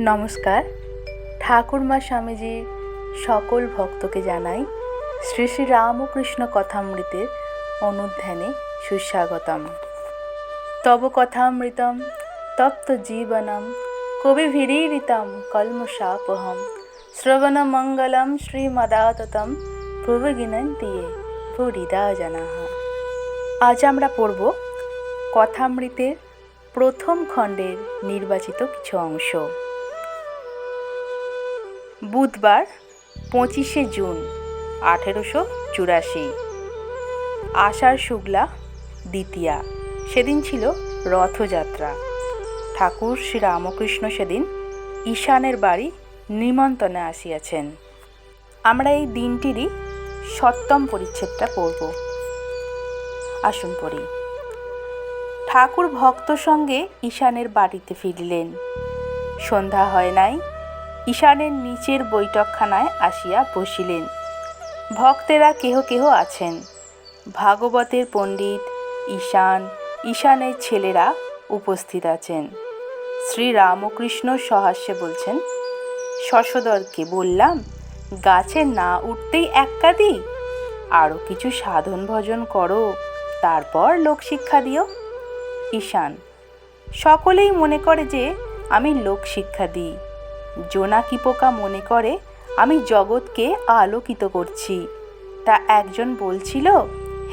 নমস্কার। ঠাকুরমা স্বামীজির সকল ভক্তকে জানাই শ্রী শ্রী রামকৃষ্ণ কথামৃতের অনুধ্যানে সুস্বাগতম। তব কথামৃতম, তপ্ত জীবনম, কবি ভিরীরিতম কলমশাপহম শ্রবণমঙ্গলম শ্রীমদাততম প্রভগিনন্তিয়ে ভূরিদা জনাহ। আজ আমরা পড়ব কথামৃতের প্রথম খণ্ডের নির্বাচিত কিছু অংশ। বুধবার পঁচিশে জুন আঠেরোশো চুরাশি। আষাঢ় শুক্লা দ্বিতীয়া, সেদিন ছিল রথযাত্রা। ঠাকুর শ্রী রামকৃষ্ণ সেদিন ঈশানের বাড়ি নিমন্ত্রণে আসিয়াছেন। আমরা এই দিনটিরই সপ্তম পরিচ্ছেদটা পড়ব। আসুন পড়ি। ঠাকুর ভক্ত সঙ্গে ঈশানের বাড়িতে ফিরলেন। সন্ধ্যা হয় নাই ঈশানের নিচের বৈঠকখানায় আসিয়া বসিলেন। ভক্তেরা কেহ কেহ আছেন। ভাগবতের পণ্ডিত ঈশান, ঈশানের ছেলেরা উপস্থিত আছেন। শ্রী রামকৃষ্ণ সহাস্যে বলছেন, শশধরকে বললাম, গাছে না উঠতেই এক কাদি। আরও কিছু সাধন ভজন করো, তারপর লোকশিক্ষা দিও। ঈশান, সকলেই মনে করে যে আমি লোকশিক্ষা দিই। জোনাকি পোকা মনে করে? আমি জগৎকে আলোকিত করছি। তা একজন বলছিল,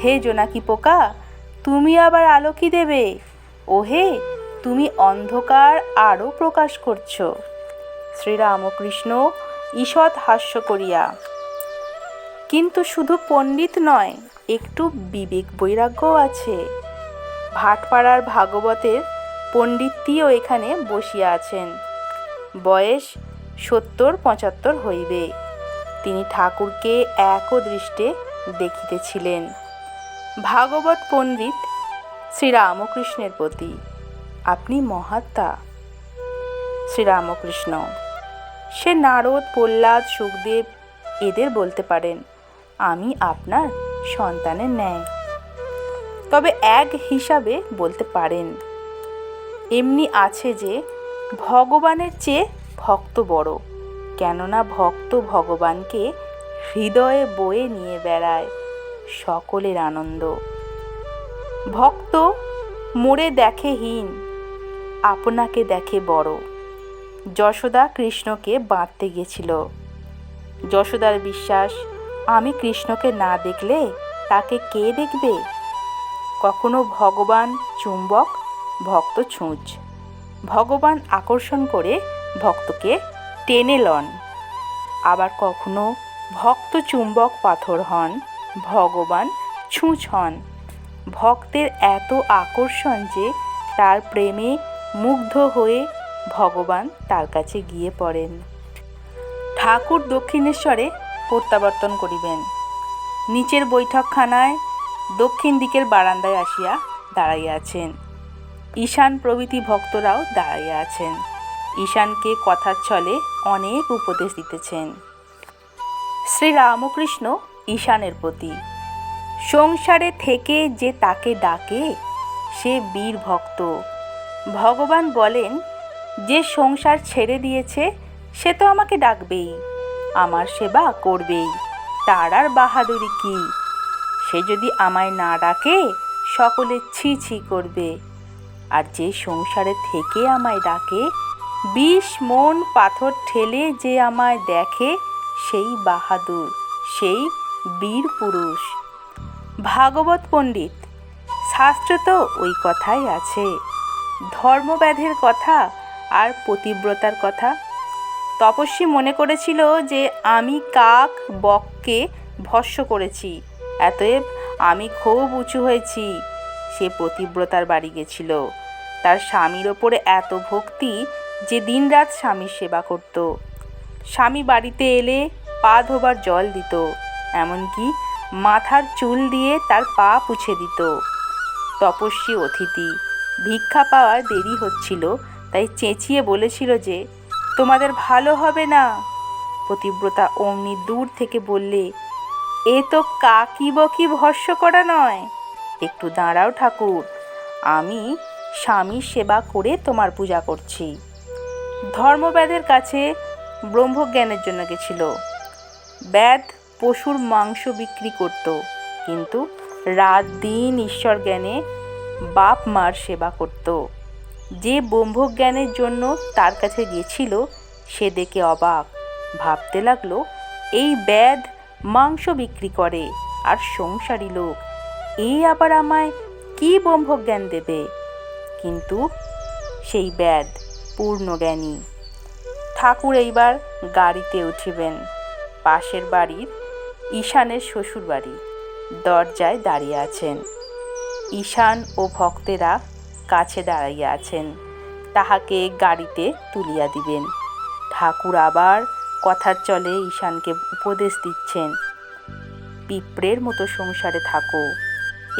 হে জোনাকি পোকা, তুমি আবার আলো কি দেবে? ও হে তুমি অন্ধকার আরও প্রকাশ করছ। শ্রীরামকৃষ্ণ ঈষৎ হাস্য করিয়া, কিন্তু শুধু পণ্ডিত নয়, একটু বিবেক বৈরাগ্যও আছে। ভাটপাড়ার ভাগবতের পণ্ডিতটিও এখানে বসিয়া আছেন। বয়স সত্তর, পঁচাত্তর হইবে। তিনি ঠাকুরকে এক দৃষ্টে দেখিতেছিলেন। ভাগবত পণ্ডিত শ্রীরামকৃষ্ণের প্রতি। আপনি মহাত্মা। শ্রীরামকৃষ্ণ। সে নারদ, প্রহ্লাদ, সুখদেব এদের বলতে পারেন, আমি আপনার সন্তানের ন্যায়। তবে এক হিসাবে বলতে পারেন, এমনি আছে যে ভগবানের চেয়ে ভক্ত বড়। কেননা ভক্ত ভগবানকে হৃদয়ে বয়ে নিয়ে বেড়ায় সকলের আনন্দ। ভক্ত মোড়ে দেখে হীন, আপনাকে দেখে বড়। যশোদা কৃষ্ণকে বাঁধতে গেছিল। যশোদার বিশ্বাস, আমি কৃষ্ণকে না দেখলে তাকে কে দেখবে? কখনো ভগবান, চুম্বক, ভক্ত ছুঁচ। ভগবান আকর্ষণ করে ভক্তকে টেনে লন। আবার কখনো ভক্ত চুম্বক পাথর হন, ভগবান ছুঁচ হন। ভক্তের এত আকর্ষণ যে তার প্রেমে মুগ্ধ হয়ে ভগবান তার কাছে গিয়ে পড়েন। ঠাকুর দক্ষিণেশ্বরে প্রত্যাবর্তন করিবেন। নিচের বৈঠকখানায় দক্ষিণ দিকের বারান্দায় আসিয়া দাঁড়াইয়া আছেন। ঈশান প্রভৃতি ভক্তরাও দাঁড়িয়ে আছেন। ঈশানকে কথার ছলে অনেক উপদেশ দিতেছেন। শ্রী রামকৃষ্ণ ঈশানের প্রতি, সংসারে থেকে যে তাকে ডাকে, সে বীর ভক্ত। ভগবান বলেন, যে সংসার ছেড়ে দিয়েছে, সে তো আমাকে ডাকবেই, আমার সেবা করবেই, তার আর বাহাদুরি কি? সে যদি আমায় না ডাকে, সকলে ছি ছি করবে। আর যে সংসারে থেকে আমায় ডাকে, বিষ মন পাথর ঠেলে যে আমায় দেখে, সেই বাহাদুর, সেই বীর পুরুষ। ভাগবত পণ্ডিত, শাস্ত্র তো ওই কথাই আছে। ধর্মব্যাধের কথা আর পতিব্রতার কথা। তপস্বী মনে করেছিল যে আমি কাক বককে ভস্য করেছি এতএব আমি খুব উঁচু হয়েছি। সে পতিব্রতার বাড়ি গেছিল। তার স্বামীর ওপরে এত ভক্তি যে দিনরাত স্বামীর সেবা করত। স্বামী বাড়িতে এলে পা ধোবার জল দিত, এমনকি মাথার চুল দিয়ে তার পা পুছে দিত। তপস্বী অতিথি, ভিক্ষা পাওয়ার দেরি হচ্ছিল, তাই চেঁচিয়ে বলেছিল যে, তোমাদের ভালো হবে না? পতিব্রতা অমনি দূর থেকে বললে, এ তো কাকি বকি ভস্য করা নয়? একটু দাঁড়াও ঠাকুর, আমি স্বামীর সেবা করে তোমার পূজা করছি। ধর্মব্যাদের কাছে ব্রহ্মজ্ঞানের জন্য গেছিল। ব্যাদ পশুর মাংস বিক্রি করত, কিন্তু রাত দিন ঈশ্বর জ্ঞানে বাপ মার সেবা করত। যে ব্রহ্মজ্ঞানের জন্য তার কাছে গিয়েছিল, সে দেখে অবাক। ভাবতে লাগল, এই ব্যাদ মাংস বিক্রি করে, আর সংসারী লোক এই আবার আমায় কী ব্রহ্মজ্ঞান দেবে? কিন্তু সেই ব্যাদ পূর্ণজ্ঞানী ঠাকুর এইবার গাড়িতে উঠিবেন, পাশের বাড়ির ঈশানের শ্বশুর বাড়ি দরজায় দাঁড়িয়ে আছেন। ঈশান ও ভক্তেরা কাছে দাঁড়াইয়া আছেন, তাহাকে গাড়িতে তুলিয়া দিবেন। ঠাকুর আবার কথার চলে ঈশানকে উপদেশ দিচ্ছেন, পিঁপড়ের মতো সংসারে থাকো।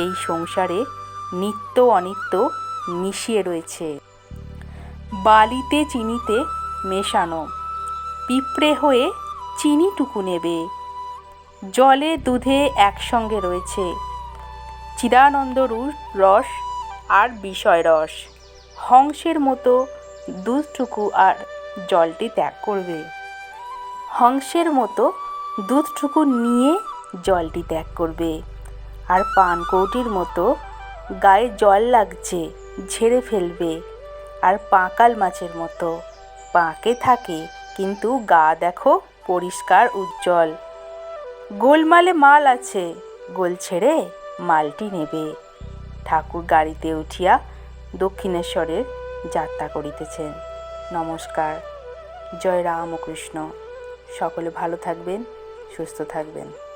এই সংসারে নিত্য অনিত্য মিশিয়ে রয়েছে। বালিতে চিনিতে মেশানো। পিঁপড়ে হয়ে চিনিটুকু নেবে। জলে দুধে একসঙ্গে রয়েছে। চিদানন্দ রস আর বিষয় রস। হংসের মতো দুধটুকু আর জলটি ত্যাগ করবে। হংসের মতো দুধটুকু নিয়ে জলটি ত্যাগ করবে। আর পানকৌটির মতো গায়ে জল লাগছে। ঝেড়ে ফেলবে। আর পাঁকাল মাছের মতো। পাঁকে থাকে, কিন্তু গা দেখো পরিষ্কার উজ্জ্বল। গোলমালে মাল আছে, গোল ছেড়ে মালটি নেবে। ঠাকুর গাড়িতে উঠিয়া দক্ষিণেশ্বরের যাত্রা করিতেছেন। নমস্কার। জয় রামকৃষ্ণ। সকলে ভালো থাকবেন, সুস্থ থাকবেন।